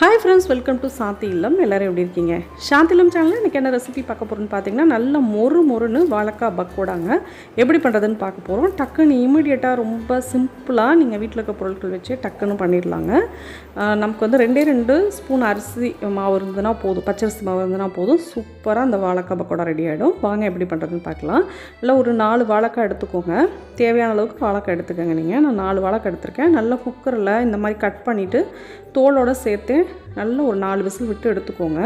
Hi friends welcome to Shanti இல்லம் எல்லோரும் எப்படி இருக்கீங்க? சாந்தி இல்லம் சேனலில் இன்றைக்கி என்ன ரெசிபி பார்க்க போகிறோன்னு பார்த்தீங்கன்னா நல்ல மொறு மொறுன்னு வாழைக்காய் பக்கோடாங்க. எப்படி பண்ணுறதுன்னு பார்க்க போகிறோம் டக்குன்னு இமீடியட்டாக ரொம்ப சிம்பிளாக நீங்கள் வீட்டில் இருக்க பொருட்கள் வச்சு டக்குன்னு பண்ணிடலாங்க. நமக்கு வந்து ரெண்டே ரெண்டு ஸ்பூன் அரிசி மாவு இருந்ததுன்னா போதும். பச்சரிசி மாவு இருந்ததுன்னா போதும். சூப்பராக அந்த வாழைக்காய் பக்கோடா ரெடி ஆகிடும் வாங்க எப்படி பண்ணுறதுன்னு பார்க்கலாம். இல்லை ஒரு நாலு வாழைக்காய் எடுத்துக்கோங்க. தேவையான அளவுக்கு வாழைக்காய் எடுத்துக்கோங்க நீங்கள் நான் நாலு வாழைக்காய் எடுத்திருக்கேன். நல்லா குக்கரில் இந்த மாதிரி கட் பண்ணிவிட்டு தோலோடு சேர்த்து நல்லா ஒரு நாலு விசில் விட்டு எடுத்துக்கோங்க.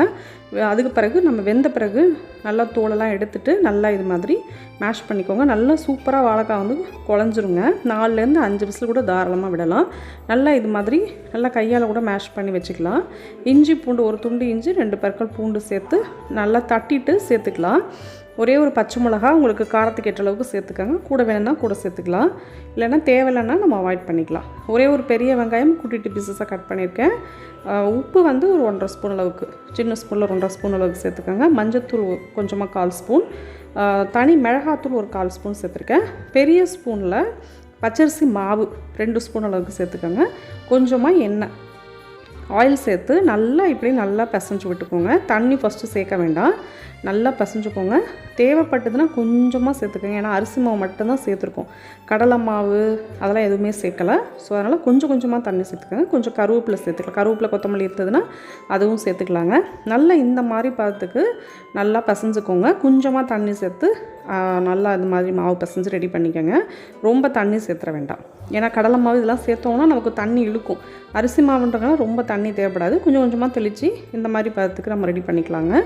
அதுக்கு பிறகு நம்ம வெந்த பிறகு நல்லா தோலெல்லாம் எடுத்துட்டு நல்லா இது மாதிரி மேஷ் பண்ணிக்கோங்க. நல்லா சூப்பராக வாழைக்காய் வந்து குழஞ்சிருங்க. நாலுலேருந்து அஞ்சு விசில் கூட தாராளமாக விடலாம். நல்லா இது மாதிரி நல்லா கையால் கூட மேஷ் பண்ணி வச்சுக்கலாம். இஞ்சி பூண்டு ஒரு துண்டு இஞ்சி ரெண்டு பற்கள் பூண்டு சேர்த்து நல்லா தட்டிட்டு சேர்த்துக்கலாம். ஒரே ஒரு பச்சை மிளகா உங்களுக்கு காரத்துக்கு ஏற்ற அளவுக்கு சேர்த்துக்கோங்க. கூட வேணும்னா கூட சேர்த்துக்கலாம். இல்லைன்னா தேவையில்லைன்னா நம்ம அவாய்ட் பண்ணிக்கலாம். ஒரே ஒரு பெரிய வெங்காயம் கூட்டிட்டு பீசஸாக கட் பண்ணியிருக்கேன். உப்பு வந்து ஒரு ஒன்றரை ஸ்பூன் அளவுக்கு சின்ன ஸ்பூனில் ஒன்றரை ஸ்பூன் அளவுக்கு சேர்த்துக்கோங்க. மஞ்சத்தூள் கொஞ்சமாக கால் ஸ்பூன் தனி மிளகாத்தூள் ஒரு கால் ஸ்பூன் சேர்த்துருக்கேன். பெரிய ஸ்பூனில் பச்சரிசி மாவு ரெண்டு ஸ்பூன் அளவுக்கு சேர்த்துக்கோங்க. கொஞ்சமாக எண்ணெய். ஆயில் சேர்த்து நல்லா இப்படி நல்லா பிசைஞ்சு விட்டுக்கோங்க. தண்ணி ஃபஸ்ட்டு சேர்க்க வேண்டாம். நல்லா பசைஞ்சுக்கோங்க. தேவைப்பட்டதுன்னா கொஞ்சமாக சேர்த்துக்கோங்க. ஏன்னா அரிசி மாவு மட்டும்தான் சேர்த்துருக்கோம். கடலை மாவு அதெல்லாம் எதுவுமே சேர்க்கலை. ஸோ அதனால் கொஞ்சம் கொஞ்சமாக தண்ணி சேர்த்துக்கோங்க. கொஞ்சம் கருவேப்பிலை சேர்த்துக்கலாம். கருவேப்பிலை கொத்தமல்லி இருந்ததுன்னா அதுவும் சேர்த்துக்கலாங்க. நல்லா இந்த மாதிரி பார்த்துக்கு நல்லா பசைஞ்சுக்கோங்க. கொஞ்சமாக தண்ணி சேர்த்து நல்லா இந்த மாதிரி மாவு பசைஞ்சு ரெடி பண்ணிக்கோங்க. ரொம்ப தண்ணி சேர்த்துற வேண்டாம். ஏன்னா கடலை மாவு இதெல்லாம் சேர்த்தோம்னா நமக்கு தண்ணி இழுக்கும். அரிசி மாவுன்றதுனால ரொம்ப தண்ணி தேவைப்படாது. கொஞ்சம் கொஞ்சமாக தெளித்து இந்த மாதிரி பதத்துக்கு நம்ம ரெடி பண்ணிக்கலாங்க.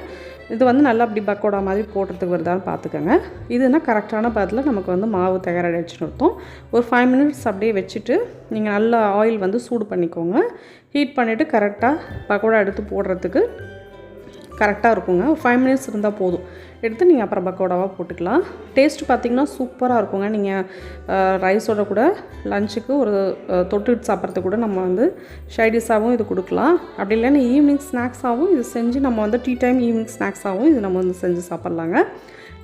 இது வந்து நல்லா அப்படி பக்கோடா மாதிரி போடுறதுக்கு வருதான்னு பார்த்துக்கோங்க. இதுனா கரெக்டான பதத்தில் நமக்கு வந்து மாவு தயாராகிடுச்சுன்னு அர்த்தம் ஒரு ஃபைவ் மினிட்ஸ் அப்படியே வச்சுட்டு நீங்கள் நல்லா ஆயில் வந்து சூடு பண்ணிக்கோங்க. ஹீட் பண்ணிவிட்டு கரெக்டாக பக்கோடா எடுத்து போடுறதுக்கு கரெக்டாக இருக்குங்க. ஃபைவ் மினிட்ஸ் இருந்தால் போதும். எடுத்து நீங்கள் அப்புறம் பக்கோடாவாக போட்டுக்கலாம். டேஸ்ட் பார்த்தீங்கன்னா சூப்பராக இருக்குங்க. நீங்கள் ரைஸோட கூட லஞ்சுக்கு ஒரு தொட்டு சாப்பிட்றது சாப்பிட்றதுக்கு கூட நம்ம வந்து ஷைடிஸாகவும் இது கொடுக்கலாம். அப்படி இல்லைன்னா ஈவினிங் ஸ்நாக்ஸாகவும் இது செஞ்சு நம்ம வந்து டீ டைம் ஈவினிங் ஸ்நாக்ஸாகவும் இது நம்ம வந்து செஞ்சு சாப்பிட்லாங்க.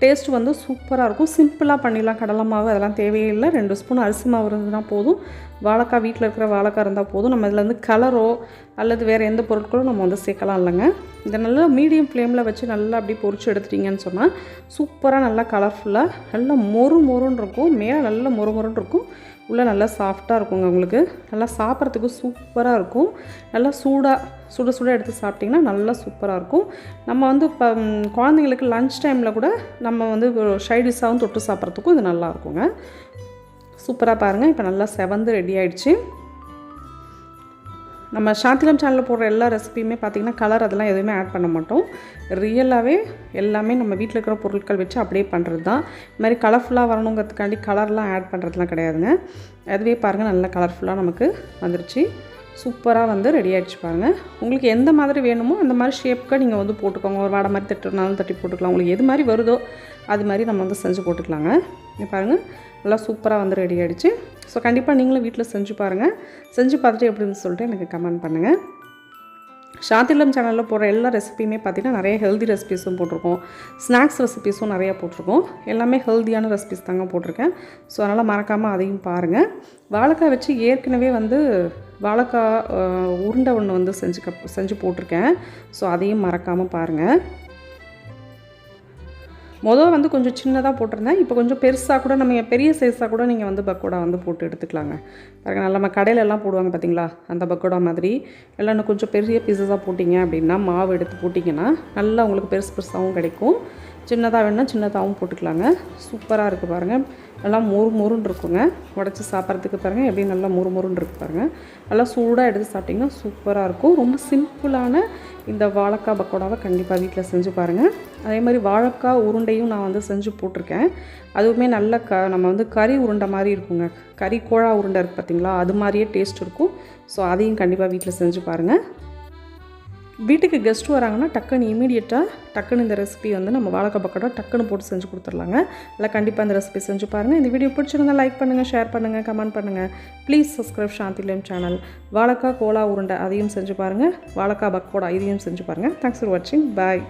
டேஸ்ட் வந்து சூப்பராக இருக்கும். சிம்பிளாக பண்ணிடலாம். கடலை மாவு அதெல்லாம் தேவையே இல்லை ரெண்டு ஸ்பூன் அரிசி மாவு இருந்ததுன்னா போதும். வாழைக்காய் வீட்டில் இருக்கிற வாழைக்காய் இருந்தால் போதும். நம்ம இதில் வந்து கலரோ அல்லது வேறு எந்த பொருட்களும் நம்ம வந்து சேர்க்கலாம் இல்லைங்க. இதை நல்லா மீடியம் ஃப்ளேமில் வச்சு நல்லா அப்படி பொரிச்சு எடுத்துட்டிங்கன்னு சொன்னால் சூப்பராக நல்லா கலர்ஃபுல்லாக நல்லா மொறு மொறுன்னு இருக்கும். மேலே நல்லா மொறு மொறுன்னு இருக்கும். உள்ளே நல்லா சாஃப்டாக இருக்குங்க உங்களுக்கு. நல்லா சாப்பிட்றதுக்கு சூப்பராக இருக்கும். நல்லா சூடாக சுட சுட எடுத்து சாப்பிட்டிங்கன்னா நல்லா சூப்பராக இருக்கும். நம்ம வந்து இப்போ குழந்தைங்களுக்கு லன்ச் டைமில் கூட நம்ம வந்து ஷைடிஷாகவும் தொட்டு சாப்பிட்றதுக்கும் இது நல்லா இருக்குங்க. சூப்பராக பாருங்கள் இப்போ நல்லா செவந்து ரெடி ஆகிடுச்சு நம்ம சாந்திலம் சேனலில் போடுற எல்லா ரெசிபியுமே பார்த்திங்கன்னா கலர் அதெல்லாம் எதுவுமே ஆட் பண்ண மாட்டோம். ரியலாகவே எல்லாமே நம்ம வீட்டில் இருக்கிற பொருட்கள் வச்சு அப்படியே பண்ணுறது தான் இது மாதிரி கலர்ஃபுல்லாக வரணுங்கிறதுக்காண்டி கலர்லாம் ஆட் பண்ணுறதுலாம் கிடையாதுங்க. அதுவே பாருங்கள் நல்லா கலர்ஃபுல்லாக நமக்கு வந்துருச்சு. சூப்பராக வந்து ரெடி ஆகிடுச்சு பாருங்கள் உங்களுக்கு எந்த மாதிரி வேணுமோ அந்த மாதிரி ஷேப்புக்காக நீங்கள் வந்து போட்டுக்கோங்க. ஒரு வாடை மாதிரி தட்டுனாலும் தட்டி போட்டுக்கலாம். உங்களுக்கு எது மாதிரி வருதோ அது மாதிரி நம்ம வந்து செஞ்சு போட்டுக்கலாங்க. பாருங்கள் நல்லா சூப்பராக வந்து ரெடி ஆகிடுச்சு ஸோ கண்டிப்பாக நீங்களும் வீட்டில் செஞ்சு பாருங்கள் செஞ்சு பார்த்துட்டு எப்படின்னு சொல்லிட்டு எனக்கு கமெண்ட் பண்ணுங்கள் ஷாத்திலம் சேனலில் போடுற எல்லா ரெசிபியுமே பார்த்திங்கன்னா நிறைய ஹெல்தி ரெசிபிஸும் போட்டிருக்கோம். ஸ்நாக்ஸ் ரெசிபிஸும் நிறையா போட்டிருக்கோம். எல்லாமே ஹெல்த்தியான ரெசிபிஸ் தாங்க போட்டிருக்கேன். ஸோ அதனால் மறக்காமல் அதையும் பாருங்கள் வாழைக்காய் வச்சு ஏற்கனவே வந்து வாழைக்காய் உருண்டை ஒன்று வந்து செஞ்சு கப் செஞ்சு போட்டிருக்கேன். ஸோ அதையும் மறக்காமல் பாருங்கள் மொதல் வந்து கொஞ்சம் சின்னதாக போட்டிருந்தேன். இப்போ கொஞ்சம் பெருசாக கூட நம்ம பெரிய சைஸாக கூட நீங்கள் வந்து பக்கோடா வந்து போட்டு எடுத்துக்கலாங்க. பாருங்க நல்லா நம்ம கடையிலலாம் போடுவாங்க பார்த்தீங்களா அந்த பக்கோடா மாதிரி. எல்லாம் இன்னும் கொஞ்சம் பெரிய பீஸஸாக போட்டிங்க அப்படின்னா மாவு எடுத்து போட்டிங்கன்னா நல்லா உங்களுக்கு பெருசு பெருசாகவும் கிடைக்கும். சின்னதாக வேணுன்னா சின்னதாகவும் போட்டுக்கலாங்க. சூப்பராக இருக்குது பாருங்கள் நல்லா மொறு மொறுன்னு இருக்குங்க. உடச்சி சாப்பிட்றதுக்கு பாருங்கள் எப்படி நல்லா மொறு மொறுன்னு இருக்குது பாருங்கள் நல்லா சூடாக எடுத்து சாப்பிட்டிங்கன்னா சூப்பராக இருக்கும். ரொம்ப சிம்பிளான இந்த வாழைக்காய் பக்கோடாவை கண்டிப்பாக வீட்டில் செஞ்சு பாருங்கள் அதே மாதிரி வாழைக்காய் உருண்டையும் நான் வந்து செஞ்சு போட்டிருக்கேன். அதுவுமே நல்ல க நம்ம வந்து கறி உருண்டை மாதிரி இருக்குங்க. கறி கோழா உருண்டை இருக்குது பார்த்தீங்களா அது மாதிரியே டேஸ்ட் இருக்கும். ஸோ அதையும் கண்டிப்பாக வீட்டில் செஞ்சு பாருங்கள் வீட்டுக்கு கெஸ்ட் வராங்கன்னா டக்குன்னு இமீடியட்டாக டக்குன்னு இந்த ரெசிபி வந்து நம்ம வாழைக்காய் பக்கோடா டக்குன்னு போட்டு செஞ்சு கொடுத்துர்லாங்க இல்லை கண்டிப்பாக இந்த ரெசிபி செஞ்சு பாருங்கள் இந்த வீடியோ பிடிச்சிருந்தா லைக் பண்ணுங்கள் ஷேர் பண்ணுங்கள் கமெண்ட் பண்ணுங்கள் ப்ளீஸ் சப்ஸ்கிரைப் சாந்திலேம் சேனல் வாழைக்காய் கோலா உருண்டை அதையும் செஞ்சு பாருங்கள் வாழைக்காய் பக்கோடா இதையும் செஞ்சு பாருங்கள் தேங்க்ஸ் ஃபார் வாட்சிங் பாய்